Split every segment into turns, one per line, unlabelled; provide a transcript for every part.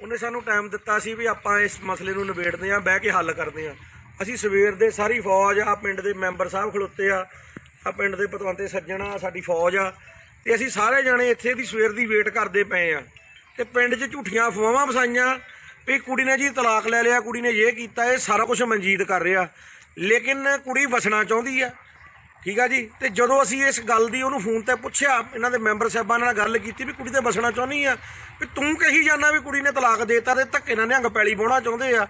ਉਹਨੇ ਸਾਨੂੰ ਟਾਈਮ ਦਿੱਤਾ ਸੀ ਵੀ ਆਪਾਂ ਇਸ ਮਸਲੇ ਨੂੰ ਨਿਬੇੜਦੇ ਆਂ ਬਹਿ ਕੇ ਹੱਲ ਕਰਦੇ ਆਂ ਅਸੀਂ ਸਵੇਰ ਦੇ ਸਾਰੀ ਫੌਜ ਆ, ਪਿੰਡ ਦੇ ਮੈਂਬਰ ਸਾਹਿਬ ਖਲੋਤੇ ਆ ਆ ਪਿੰਡ ਦੇ ਪਤਵੰਤੇ ਸੱਜਣਾ ਸਾਡੀ ਫੌਜ ਆ। ਤੇ ਅਸੀਂ ਸਾਰੇ ਜਾਣੇ ਇੱਥੇ ਦੀ ਸਵੇਰ ਦੀ ਵੇਟ ਕਰਦੇ ਪਏ ਆ। ਤੇ ਪਿੰਡ 'ਚ ਝੂਠੀਆਂ ਅਫਵਾਹਾਂ ਵਸਾਈਆਂ ਵੀ ਕੁੜੀ ਨੇ ਜੀ ਤਲਾਕ ਲੈ ਲਿਆ, ਕੁੜੀ ਨੇ ਇਹ ਕੀਤਾ, ਇਹ ਸਾਰਾ ਕੁਝ ਮਨਜੀਤ ਕਰ ਰਿਹਾ। ਲੇਕਿਨ ਕੁੜੀ ਵਸਣਾ ਚਾਹੁੰਦੀ ਆ। ਠੀਕ ਆ ਜੀ? ਤੇ ਜਦੋਂ ਅਸੀਂ ਇਸ ਗੱਲ ਦੀ ਉਹਨੂੰ ਫੋਨ ਤੇ ਪੁੱਛਿਆ, ਇਹਨਾਂ ਦੇ ਮੈਂਬਰ ਸਾਹਿਬਾਂ ਨਾਲ ਗੱਲ ਕੀਤੀ ਵੀ ਕੁੜੀ ਤੇ ਵਸਣਾ ਚਾਹੁੰਦੀ ਆ, ਵੀ ਤੂੰ ਕਹੀ ਜਾਂਦਾ ਵੀ ਕੁੜੀ ਨੇ ਤਲਾਕ ਦੇਤਾ ਤੇ ਧੱਕੇ ਨਾਲ ਨਿਹੰਗ ਪੈਲੀ ਪਾਉਣਾ ਚਾਹੁੰਦੇ ਆ।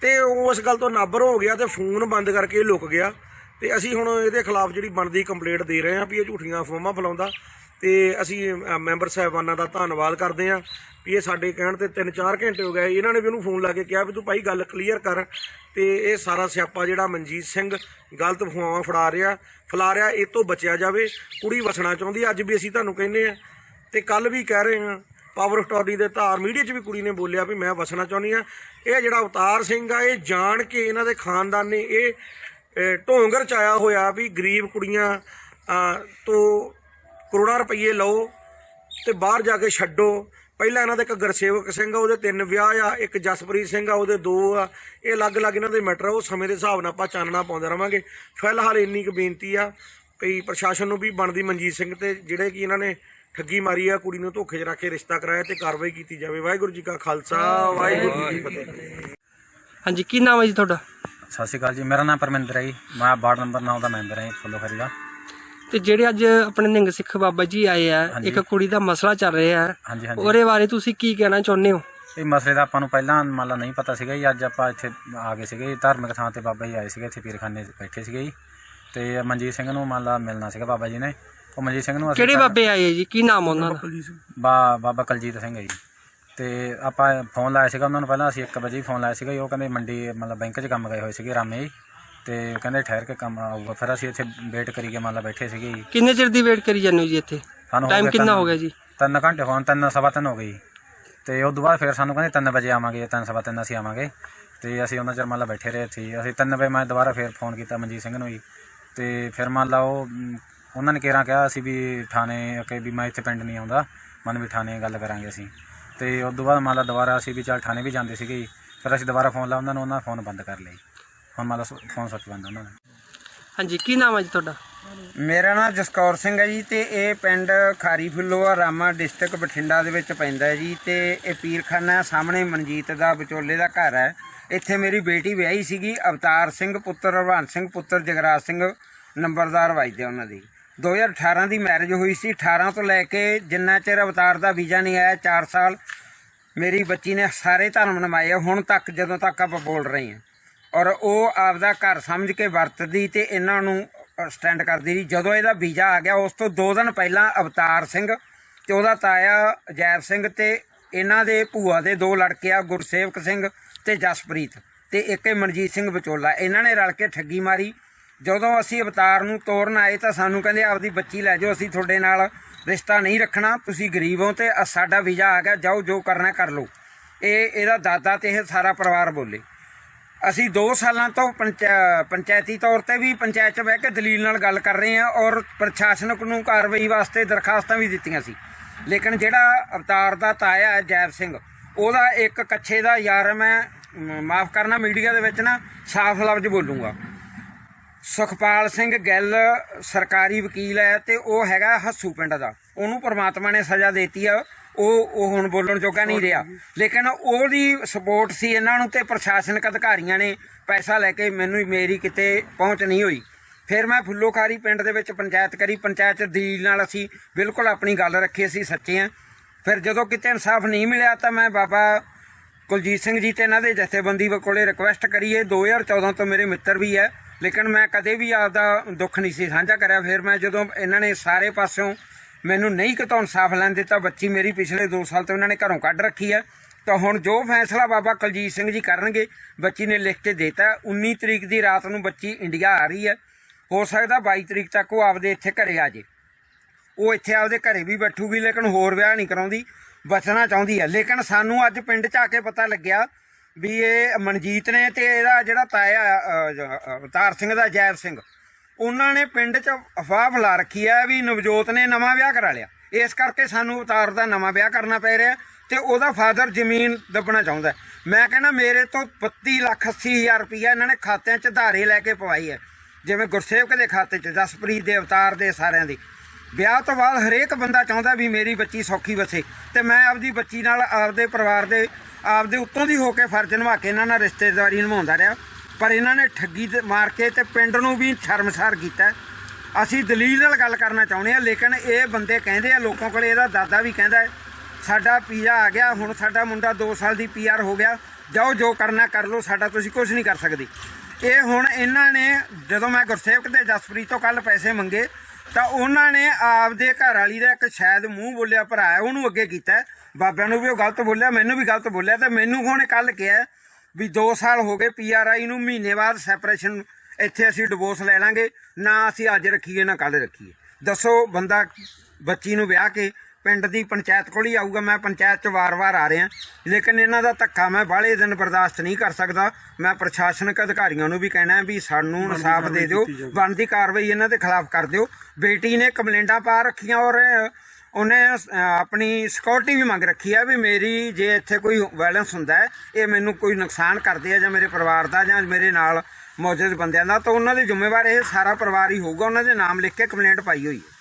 ਤੇ ਉਹ ਇਸ ਗੱਲ ਤੋਂ ਨਾਬਰ ਹੋ ਗਿਆ ਤੇ ਫੋਨ ਬੰਦ ਕਰਕੇ ਇਹ ਲੁਕ ਗਿਆ। ਤੇ ਅਸੀਂ ਹੁਣ ਇਹਦੇ ਖਿਲਾਫ ਜਿਹੜੀ ਬਣਦੀ ਕੰਪਲੇਂਟ ਦੇ ਰਹੇ ਹਾਂ ਵੀ ਇਹ ਝੂਠੀਆਂ ਅਫਵਾਹਾਂ ਫੈਲਾਉਂਦਾ। ਤੇ ਅਸੀਂ ਮੈਂਬਰ ਸਾਹਿਬਾਨਾਂ ਦਾ ਧੰਨਵਾਦ ਕਰਦੇ ਹਾਂ ਵੀ ਇਹ ਸਾਡੇ ਕਹਿਣ ਤੇ 3-4 ਘੰਟੇ ਹੋ ਗਏ। ਇਹਨਾਂ ਨੇ ਵੀ ਉਹਨੂੰ ਫੋਨ ਲਾ ਕੇ ਕਿਹਾ ਵੀ ਤੂੰ ਭਾਈ ਗੱਲ ਕਲੀਅਰ ਕਰ ਤੇ ਇਹ ਸਾਰਾ ਸਿਆਪਾ ਜਿਹੜਾ ਮਨਜੀਤ ਸਿੰਘ ਗਲਤ ਅਫਵਾਹਾਂ ਫੜਾ ਰਿਹਾ, ਫੈਲਾ ਰਿਹਾ, ਇਹ ਤੋਂ ਬਚਿਆ ਜਾਵੇ। ਕੁੜੀ ਵਸਣਾ ਚਾਹੁੰਦੀ ਅੱਜ ਵੀ ਅਸੀਂ ਤੁਹਾਨੂੰ ਕਹਿੰਦੇ ਆ ਤੇ ਕੱਲ ਵੀ ਕਹਿ ਰਹੇ ਹਾਂ ਪਾਵਰ ਸਟੋਰੀ ਦੇ ਧਾਰ ਮੀਡੀਆ 'ਚ ਵੀ ਕੁੜੀ ਨੇ ਬੋਲਿਆ ਵੀ ਮੈਂ ਵਸਣਾ ਚਾਹੁੰਦੀ ਆ ਇਹ ਜਿਹੜਾ ਅਵਤਾਰ ਸਿੰਘ ਆ, ਇਹ ਜਾਣ ਕੇ ਇਹਨਾਂ ਦੇ ਖਾਨਦਾਨ ਨੇ ਇਹ ਢੋਂਗਰ ਢੋਂਗ ਰਚਾਇਆ ਹੋਇਆ ਵੀ ਗਰੀਬ ਕੁੜੀਆਂ ਤੋਂ ਕਰੋੜਾਂ ਰੁਪਏ ਲਓ ਤੇ ਬਾਹਰ ਜਾ ਕੇ ਛੱਡੋ। ਪਹਿਲਾਂ ਇਹਨਾਂ ਦੇ ਇੱਕ ਗੁਰਸੇਵਕ ਸਿੰਘ ਆ ਉਹਦੇ ਤਿੰਨ ਵਿਆਹ ਆ ਇੱਕ ਜਸਪ੍ਰੀਤ ਸਿੰਘ ਆ ਉਹਦੇ ਦੋ ਆ। ਇਹ ਅਲੱਗ-ਅਲੱਗ ਇਹਨਾਂ ਦੇ ਮੈਟਰ ਆ ਉਹ ਸਮੇਂ ਦੇ ਹਿਸਾਬ ਨਾਲ ਆਪਾਂ ਚਾਨਣਾ ਪਾਉਂਦੇ ਰਵਾਂਗੇ। ਫਿਲਹਾਲ ਇੰਨੀ ਕੁ ਬੇਨਤੀ ਆ ਵੀ ਪ੍ਰਸ਼ਾਸਨ ਨੂੰ ਵੀ ਬਣਦੀ ਮਨਜੀਤ ਸਿੰਘ ਤੇ ਜਿਹੜੇ ਕਿ ਇਹਨਾਂ ਨੇ ਠੱਗੀ ਮਾਰੀ ਆ ਕੁੜੀ ਨੂੰ ਧੋਖੇ 'ਚ ਰੱਖ ਕੇ ਰਿਸ਼ਤਾ ਕਰਾਇਆ ਤੇ ਕਾਰਵਾਈ ਕੀਤੀ ਜਾਵੇ। ਵਾਹਿਗੁਰੂ ਜੀ ਕਾ ਖਾਲਸਾ ਵਾਹਿਗੁਰੂ ਜੀ ਕੀ ਫਤਿਹ।
ਹਾਂਜੀ ਕੀ ਨਾਮ ਹੈ ਜੀ ਤੁਹਾਡਾ?
ਸਤਿ ਸ਼੍ਰੀ ਅਕਾਲ ਜੀ ਮੇਰਾ ਨਾਮ ਪਰਮਿੰਦਰ ਹੈ ਜੀ। ਮੈਂ ਵਾਰਡ ਨੰਬਰ 9 ਦਾ ਮੈਂਬਰ ਹਾਂ ਫੁੱਲੋ ਖਰੀ ਦਾ
ਤੇ ਜਿਹੜੇ ਅੱਜ ਆਪਣੇ ਨਿੰਗ ਸਿੱਖ ਬਾਬਾ ਜੀ ਆਏ ਆ। ਇੱਕ ਕੁੜੀ ਦਾ ਮਸਲਾ ਚੱਲ ਰਿਹਾ ਹੈ।
ਹਾਂਜੀ ਹਾਂਜੀ।
ਉਹਦੇ ਬਾਰੇ ਤੁਸੀਂ ਕੀ ਕਹਿਣਾ ਚਾਹੁੰਦੇ ਹੋ?
ਇਹ ਮਸਲੇ ਦਾ ਆਪਾਂ ਨੂੰ ਪਹਿਲਾਂ ਮੰਨ ਲਾ ਨਹੀਂ ਪਤਾ ਸੀਗਾ ਜੀ ਅੱਜ ਆਪਾਂ ਇੱਥੇ ਆ ਗਏ ਸੀਗੇ ਧਾਰਮਿਕ ਥਾਂ ਤੇ ਬਾਬਾ ਜੀ ਆਏ ਸੀਗੇ ਇੱਥੇ ਪੀਰਖਾਨੇ ਬੈਠੇ ਸੀਗੇ ਜੀ। ਤੇ ਮਨਜੀਤ ਸਿੰਘ ਨੂੰ ਮੰਨ ਲਾ ਮਿਲਣਾ ਸੀਗਾ ਬਾਬਾ ਜੀ ਨੇ। ਉਹ ਮਨਜੀਤ ਸਿੰਘ ਨੂੰ ਅਸੀਂ
ਕਿਹੜੇ ਬਾਬੇ ਆਏ ਜੀ? ਕੀ ਨਾਮ ਉਹਨਾਂ ਦਾ?
ਬਾ ਬਾਬਾ ਕਲਜੀਤ ਸਿੰਘ ਹੈ ਜੀ। ਤੇ ਆਪਾਂ ਫੋਨ ਲਾਇਆ ਸੀਗਾ ਉਹਨਾਂ ਨੂੰ ਪਹਿਲਾਂ ਅਸੀਂ 1 ਵਜੇ ਫੋਨ ਲਾਇਆ ਸੀਗਾ ਜੀ, ਉਹ ਕਹਿੰਦੇ ਮੰਡੀ ਮਤਲਬ ਬੈਂਕ 'ਚ ਕੰਮ ਗਏ ਹੋਏ ਸੀਗੇ ਰਾਮੇ ਜੀ। ਤੇ ਕਹਿੰਦੇ ਠਹਿਰ ਕੇ ਕੰਮ ਆਊਗਾ। ਫਿਰ ਅਸੀਂ ਇੱਥੇ ਵੇਟ ਕਰੀ ਕੇ ਮੰਨ ਲਾ ਬੈਠੇ ਸੀਗੇ ਜੀ।
ਕਿੰਨੇ ਚਿਰ ਦੀ ਵੇਟ ਕਰੀ ਜਾਂਦੇ ਹੋ ਜੀ ਇੱਥੇ?
ਸਾਨੂੰ
ਟਾਈਮ ਕਿੰਨਾ
ਤਿੰਨ-
ਹੋ ਗਿਆ ਜੀ?
ਤਿੰਨ ਘੰਟੇ ਹੋਣ ਤਿੰਨ ਸਵਾ ਤਿੰਨ ਹੋ ਗਈ ਤੇ ਉਸ ਤੋਂ ਬਾਅਦ ਫਿਰ ਸਾਨੂੰ ਕਹਿੰਦੇ 3 ਵਜੇ ਆਵਾਂਗੇ ਤਿੰਨ ਸਵਾ ਤਿੰਨ ਅਸੀਂ ਆਵਾਂਗੇ। ਤੇ ਅਸੀਂ ਉਹਨਾਂ ਚਿਰ ਮੰਨ ਲਾ ਬੈਠੇ ਰਹੇ ਸੀ ਅਸੀਂ 3 ਵਜੇ ਮੈਂ ਦੁਬਾਰਾ ਫਿਰ ਫੋਨ ਕੀਤਾ ਮਨਜੀਤ ਸਿੰਘ ਨੂੰ ਜੀ। ਤੇ ਫਿਰ ਮੰਨ ਲਾ ਉਹ ਮ, ਉਹਨਾਂ ਨੇ ਕਿਹਾ ਕਿਹਾ ਅਸੀਂ ਵੀ ਥਾਣੇ ਕਿ ਵੀ ਮੈਂ ਇੱਥੇ ਪਿੰਡ ਨਹੀਂ ਆਉਂਦਾ। ਮਨ ਵੀ ਥਾਣੇ ਗੱਲ ਕਰਾਂਗੇ ਅਸੀਂ। ਤੇ ਉਸ ਤੋਂ ਬਾਅਦ ਮੰਨ ਲਾ ਦੁਬਾਰਾ ਅਸੀਂ ਵੀ ਚੱਲ ਥਾਣੇ ਵੀ ਜਾਂਦੇ ਸੀਗੇ ਜੀ। ਫਿਰ ਅਸੀਂ ਦੁਬਾਰਾ ਫੋਨ ਲਾ ਉਹਨਾਂ ਨੂੰ ਉਹਨਾਂ ਫੋਨ ਬੰਦ ਕਰ ਲਈ ਹੁਣ ਮੰਨ ਲਾ ਫੋਨ ਸੁੱਚ ਬੰਦ ਉਹਨਾਂ ਦਾ।
ਹਾਂਜੀ ਕੀ ਨਾਮ ਹੈ ਜੀ ਤੁਹਾਡਾ?
ਮੇਰਾ ਨਾਮ ਜਸਕੌਰ ਸਿੰਘ ਹੈ ਜੀ ਤੇ ਇਹ ਪਿੰਡ ਖਾਰੀ ਫੁੱਲੋ ਰਾਮਾ ਡਿਸਟ੍ਰਿਕਟ ਬਠਿੰਡਾ ਦੇ ਵਿੱਚ ਪੈਂਦਾ ਹੈ ਜੀ ਤੇ ਇਹ ਪੀਰਖਾਨਾ ਸਾਹਮਣੇ ਮਨਜੀਤ ਦਾ ਵਿਚੋਲੇ ਦਾ ਘਰ ਹੈ। ਇੱਥੇ ਮੇਰੀ ਬੇਟੀ ਵਿਆਹੀ ਸੀਗੀ ਅਵਤਾਰ ਸਿੰਘ ਪੁੱਤਰ ਹਰਵੰਤ ਸਿੰਘ ਪੁੱਤਰ ਜਗਰਾਜ ਸਿੰਘ ਨੰਬਰਦਾਰ ਵਜਦੇ ਉਹਨਾਂ ਦੀ। 2018 ਦੀ ਮੈਰਿਜ ਹੋਈ ਸੀ 18 ਤੋਂ ਲੈ ਕੇ ਜਿੰਨਾ ਚਿਰ ਅਵਤਾਰ ਦਾ ਵੀਜ਼ਾ ਨਹੀਂ ਆਇਆ 4 ਸਾਲ ਮੇਰੀ ਬੱਚੀ ਨੇ ਸਾਰੇ ਧਰਮ ਨਿਭਾਏ ਹੁਣ ਤੱਕ ਜਦੋਂ ਤੱਕ ਆਪਾਂ ਬੋਲ ਰਹੇ ਹਾਂ। ਔਰ ਉਹ ਆਪਦਾ ਘਰ ਸਮਝ ਕੇ ਵਰਤਦੀ ਤੇ ਇਹਨਾਂ ਨੂੰ ਸਟੈਂਡ ਕਰਦੀ ਰਹੀ। ਜਦੋਂ ਇਹਦਾ ਵੀਜ਼ਾ ਆ ਗਿਆ, ਉਸ ਤੋਂ 2 ਦਿਨ ਪਹਿਲਾਂ ਅਵਤਾਰ ਸਿੰਘ ਤੇ ਉਹਦਾ ਤਾਇਆ ਜੈਬ ਸਿੰਘ ਤੇ ਇਹਨਾਂ ਦੇ ਭੂਆ ਦੇ ਦੋ ਲੜਕੇ ਆ, ਗੁਰਸੇਵਕ ਸਿੰਘ ਤੇ ਜਸਪ੍ਰੀਤ ਤੇ ਇੱਕ ਇਹ ਮਨਜੀਤ ਸਿੰਘ ਵਿਚੋਲਾ। ਇਹਨਾਂ ਨੇ ਰਲ ਕੇ ਠੱਗੀ ਮਾਰੀ। ਜਦੋਂ ਅਸੀਂ ਅਵਤਾਰ ਨੂੰ ਤੋਰਨ ਆਏ ਤਾਂ ਸਾਨੂੰ ਕਹਿੰਦੇ, ਆਪਦੀ ਬੱਚੀ ਲੈ ਜਾਓ, ਅਸੀਂ ਤੁਹਾਡੇ ਨਾਲ ਰਿਸ਼ਤਾ ਨਹੀਂ ਰੱਖਣਾ, ਤੁਸੀਂ ਗਰੀਬ ਹੋ ਤੇ ਸਾਡਾ ਵੀਜ਼ਾ ਆ ਗਿਆ, ਜਾਓ ਜੋ ਕਰਨਾ ਕਰ ਲਓ। ਇਹ, ਇਹਦਾ ਦਾਦਾ ਤੇ ਇਹ ਸਾਰਾ ਪਰਿਵਾਰ ਬੋਲੇ। ਅਸੀਂ 2 ਸਾਲਾਂ ਤੋਂ ਪੰਚਾ- ਪੰਚਾਇਤੀ ਤੌਰ ਤੇ ਵੀ ਪੰਚਾਇਤ 'ਚ ਬਹਿ ਕੇ ਦਲੀਲ ਨਾਲ ਗੱਲ ਕਰ ਰਹੇ ਹਾਂ ਔਰ ਪ੍ਰਸ਼ਾਸਨਕ ਨੂੰ ਕਾਰਵਾਈ ਵਾਸਤੇ ਦਰਖਾਸਤਾਂ ਵੀ ਦਿੱਤੀਆਂ ਸੀ। ਲੇਕਿਨ ਜਿਹੜਾ ਅਵਤਾਰ ਦਾ ਤਾਇਆ ਹੈ ਜੈਬ ਸਿੰਘ, ਉਹਦਾ ਇੱਕ ਕੱਛੇ ਦਾ ਯਾਰ ਮੈਂ ਮਾਫ ਕਰਨਾ ਮੀਡੀਆ ਦੇ ਵਿੱਚ ਨਾ, ਸਾਫ਼ ਲਫ਼ਜ਼ ਬੋਲੂੰਗਾ। ਸੁਖਪਾਲ ਸਿੰਘ ਗਿੱਲ ਸਰਕਾਰੀ ਵਕੀਲ ਹੈ ਤੇ ਉਹ ਹੈਗਾ ਹੱਸੂ ਪਿੰਡ ਦਾ। ਉਹਨੂੰ ਪ੍ਰਮਾਤਮਾ ਨੇ ਸਜ਼ਾ ਦਿੱਤੀ ਆ। ਉਹ ਉਹ ਹੁਣ ਬੋਲਣ ਜੋਗਾ ਨਹੀਂ ਰਿਹਾ। ਲੇਕਿਨ ਉਹਦੀ ਸਪੋਰਟ ਸੀ ਇਹਨਾਂ ਨੂੰ ਤੇ ਪ੍ਰਸ਼ਾਸਨਿਕ ਅਧਿਕਾਰੀਆਂ ਨੇ ਪੈਸਾ ਲੈ ਕੇ ਮੈਨੂੰ ਮੇਰੀ ਕਿਤੇ ਪਹੁੰਚ ਨਹੀਂ ਹੋਈ। ਫਿਰ ਮੈਂ ਫੁੱਲੋਖਾਰੀ ਪਿੰਡ ਦੇ ਵਿੱਚ ਪੰਚਾਇਤ ਕਰੀ। ਪੰਚਾਇਤ ਦੀਲ ਨਾਲ ਅਸੀਂ ਬਿਲਕੁਲ ਆਪਣੀ ਗੱਲ ਰੱਖੀ ਅਸੀਂ ਸੱਚੇ ਹਾਂ। ਫਿਰ ਜਦੋਂ ਕਿਤੇ ਇਨਸਾਫ ਨਹੀਂ ਮਿਲਿਆ ਤਾਂ ਮੈਂ ਬਾਬਾ ਕੁਲਜੀਤ ਸਿੰਘ ਜੀ ਤੇ ਇਹਨਾਂ ਦੇ ਜਥੇਬੰਦੀ ਕੋਲੇ ਰਿਕੁਐਸਟ ਕਰੀਏ। 2014 ਤੋਂ ਮੇਰੇ ਮਿੱਤਰ ਵੀ ਹੈ। ਲੇਕਿਨ ਮੈਂ ਕਦੇ ਵੀ ਆਪਦਾ ਦੁੱਖ ਨਹੀਂ ਸੀ ਸਾਂਝਾ ਕਰਿਆ। ਫਿਰ ਮੈਂ ਜਦੋਂ ਇਹਨਾਂ ਨੇ ਸਾਰੇ ਪਾਸਿਓਂ ਮੈਨੂੰ ਨਹੀਂ ਕਿਤੋਂ ਇਨਸਾਫ ਲੈਣ ਦਿੱਤਾ, ਬੱਚੀ ਮੇਰੀ ਪਿਛਲੇ 2 ਸਾਲ ਤੋਂ ਉਹਨਾਂ ਨੇ ਘਰੋਂ ਕੱਢ ਰੱਖੀ ਹੈ ਤਾਂ ਹੁਣ ਜੋ ਫੈਸਲਾ ਬਾਬਾ ਕੁਲਜੀਤ ਸਿੰਘ ਜੀ ਕਰਨਗੇ, ਬੱਚੀ ਨੇ ਲਿਖ ਕੇ ਦਿੱਤਾ। 19 ਤਰੀਕ ਦੀ ਰਾਤ ਨੂੰ ਬੱਚੀ ਇੰਡੀਆ ਆ ਰਹੀ ਹੈ ਹੋ ਸਕਦਾ 22 ਤਰੀਕ ਤੱਕ ਉਹ ਆਪਦੇ ਇੱਥੇ ਘਰੇ ਆ ਜੇ। ਉਹ ਇੱਥੇ ਆਪਦੇ ਘਰੇ ਵੀ ਬੈਠੂਗੀ, ਲੇਕਿਨ ਹੋਰ ਵਿਆਹ ਨਹੀਂ ਕਰਾਉਂਦੀ, ਬਚਣਾ ਚਾਹੁੰਦੀ ਹੈ ਲੇਕਿਨ ਸਾਨੂੰ ਅੱਜ ਪਿੰਡ 'ਚ ਆ ਕੇ ਪਤਾ ਲੱਗਿਆ ਵੀ ਇਹ ਮਨਜੀਤ ਨੇ ਤੇ ਇਹਦਾ ਜਿਹੜਾ ਤਾਇਆ ਅਵਤਾਰ ਸਿੰਘ ਦਾ ਜੈਬ ਸਿੰਘ ਉਹਨਾਂ ਨੇ ਪਿੰਡ 'ਚ ਅਫਵਾਹ ਫੈਲਾ ਰੱਖੀ ਹੈ ਵੀ ਨਵਜੋਤ ਨੇ ਨਵਾਂ ਵਿਆਹ ਕਰਾ ਲਿਆ। ਇਸ ਕਰਕੇ ਸਾਨੂੰ ਅਵਤਾਰ ਦਾ ਨਵਾਂ ਵਿਆਹ ਕਰਨਾ ਪੈ ਰਿਹਾ ਤੇ ਉਹਦਾ ਫਾਦਰ ਜ਼ਮੀਨ ਦੱਬਣਾ ਚਾਹੁੰਦਾ ਮੈਂ ਕਹਿੰਦਾ, ਮੇਰੇ ਤੋਂ 32 ਲੱਖ 80 ਹਜ਼ਾਰ ਰੁਪਈਆ ਇਹਨਾਂ ਨੇ ਖਾਤਿਆਂ 'ਚ ਧਾਰੇ ਲੈ ਕੇ ਪਵਾਈ ਹੈ ਜਿਵੇਂ ਗੁਰਸੇਵਕ ਦੇ ਖਾਤੇ 'ਚ, ਜਸਪ੍ਰੀਤ ਦੇ ਅਵਤਾਰ ਦੇ ਸਾਰਿਆਂ ਦੀ। ਵਿਆਹ ਤੋਂ ਬਾਅਦ ਹਰੇਕ ਬੰਦਾ ਚਾਹੁੰਦਾ ਵੀ ਮੇਰੀ ਬੱਚੀ ਸੌਖੀ ਵਸੇ ਤੇ ਮੈਂ ਆਪਦੀ ਬੱਚੀ ਨਾਲ ਆਪਦੇ ਪਰਿਵਾਰ ਦੇ, ਆਪਦੇ ਉੱਤੋਂ ਦੀ ਹੋ ਕੇ ਫਰਜ਼ ਨਿਭਾ ਕੇ ਇਹਨਾਂ ਨਾਲ ਰਿਸ਼ਤੇਦਾਰੀ ਨਿਭਾਉਂਦਾ ਰਿਹਾ। ਪਰ ਇਹਨਾਂ ਨੇ ਠੱਗੀ ਤੇ ਮਾਰ ਕੇ ਤੇ ਪਿੰਡ ਨੂੰ ਵੀ ਸ਼ਰਮਸਾਰ ਕੀਤਾ। ਅਸੀਂ ਦਲੀਲ ਨਾਲ ਗੱਲ ਕਰਨਾ ਚਾਹੁੰਦੇ ਆ ਲੇਕਿਨ ਇਹ ਬੰਦੇ ਕਹਿੰਦੇ ਆ, ਲੋਕਾਂ ਕੋਲ ਇਹਦਾ ਦਾਦਾ ਵੀ ਕਹਿੰਦਾ ਹੈ, ਸਾਡਾ ਪੀਆ ਆ ਗਿਆ, ਹੁਣ ਸਾਡਾ ਮੁੰਡਾ 2 ਸਾਲ ਦੀ ਪੀਆਰ ਹੋ ਗਿਆ, ਜਾਓ ਜੋ ਕਰਨਾ ਕਰ ਲਓ, ਸਾਡਾ ਤੁਸੀਂ ਕੁਝ ਨਹੀਂ ਕਰ ਸਕਦੇ। ਇਹ ਹੁਣ ਇਹਨਾਂ ਨੇ, ਜਦੋਂ ਮੈਂ ਗੁਰਸੇਵਕ ਤੇ ਜਸਪ੍ਰੀਤ ਤੋਂ ਕੱਲ ਪੈਸੇ ਮੰਗੇ, ਤਾਂ ਉਹਨਾਂ ਨੇ ਆਪਦੇ ਘਰ ਵਾਲੀ ਦਾ ਇੱਕ ਸ਼ਾਇਦ ਮੂੰਹ ਬੋਲਿਆ, ਭਰਾ ਉਹਨੂੰ ਅੱਗੇ ਕੀਤਾ ਬਾਬਿਆਂ ਨੂੰ ਵੀ ਉਹ ਗਲਤ ਬੋਲਿਆ, ਮੈਨੂੰ ਵੀ ਗਲਤ ਬੋਲਿਆ, ਤੇ ਮੈਨੂੰ ਹੁਣ ਕੱਲ ਕਿਹਾ ਵੀ 2 ਸਾਲ ਹੋ ਗਏ ਪੀਆਰਆਈ ਨੂੰ ਮਹੀਨੇ ਬਾਅਦ ਸੈਪਰੇਸ਼ਨ ਇੱਥੇ ਅਸੀਂ ਡਿਵੋਰਸ ਲੈ ਲਾਂਗੇ। ਨਾ ਅਸੀਂ ਅੱਜ ਰੱਖੀਏ ਨਾ ਕੱਲ ਰੱਖੀਏ। ਦੱਸੋ ਬੰਦਾ ਬੱਚੀ ਨੂੰ ਵਿਆਹ ਕੇ ਪਿੰਡ ਦੀ ਪੰਚਾਇਤ ਕੋਲ ਹੀ ਆਊਗਾ। ਮੈਂ ਪੰਚਾਇਤ 'ਚ ਵਾਰ-ਵਾਰ ਆ ਰਿਹਾ। ਲੇਕਿਨ ਇਹਨਾਂ ਦਾ ਧੱਕਾ ਮੈਂ ਬਾਹਲੇ ਦਿਨ ਬਰਦਾਸ਼ਤ ਨਹੀਂ ਕਰ ਸਕਦਾ। ਮੈਂ ਪ੍ਰਸ਼ਾਸਨਿਕ ਅਧਿਕਾਰੀਆਂ ਨੂੰ ਵੀ ਕਹਿਣਾ ਹੈ ਵੀ ਸਾਨੂੰ ਇਨਸਾਫ ਦੇ ਦਿਓ। ਬਣਦੀ ਕਾਰਵਾਈ ਇਹਨਾਂ ਦੇ ਖਿਲਾਫ ਕਰ ਦਿਓ। ਬੇਟੀ ਨੇ ਕੰਪਲੇਂਟਾਂ ਪਾ ਰੱਖੀਆਂ ਔਰ ਉਹਨੇ ਆਪਣੀ ਸਿਕਿਉਰਿਟੀ ਵੀ ਮੰਗ ਰੱਖੀ ਆ ਵੀ ਮੇਰੀ ਜੇ ਇੱਥੇ ਕੋਈ ਵਾਇਲੈਂਸ ਹੁੰਦਾ ਹੈ, ਇਹ ਮੈਨੂੰ ਕੋਈ ਨੁਕਸਾਨ ਕਰਦੇ ਆ ਜਾਂ ਮੇਰੇ ਪਰਿਵਾਰ ਦਾ ਜਾਂ ਮੇਰੇ ਨਾਲ ਮੌਜੂਦ ਬੰਦਿਆਂ ਦਾ, ਤਾਂ ਉਹਨਾਂ ਦੇ ਜ਼ਿੰਮੇਵਾਰ ਇਹ ਸਾਰਾ ਪਰਿਵਾਰ ਹੀ ਹੋਊਗਾ, ਉਹਨਾਂ ਦੇ ਨਾਮ ਲਿਖ ਕੇ ਕੰਪਲੇਂਟ ਪਾਈ ਹੋਈ ਹੈ।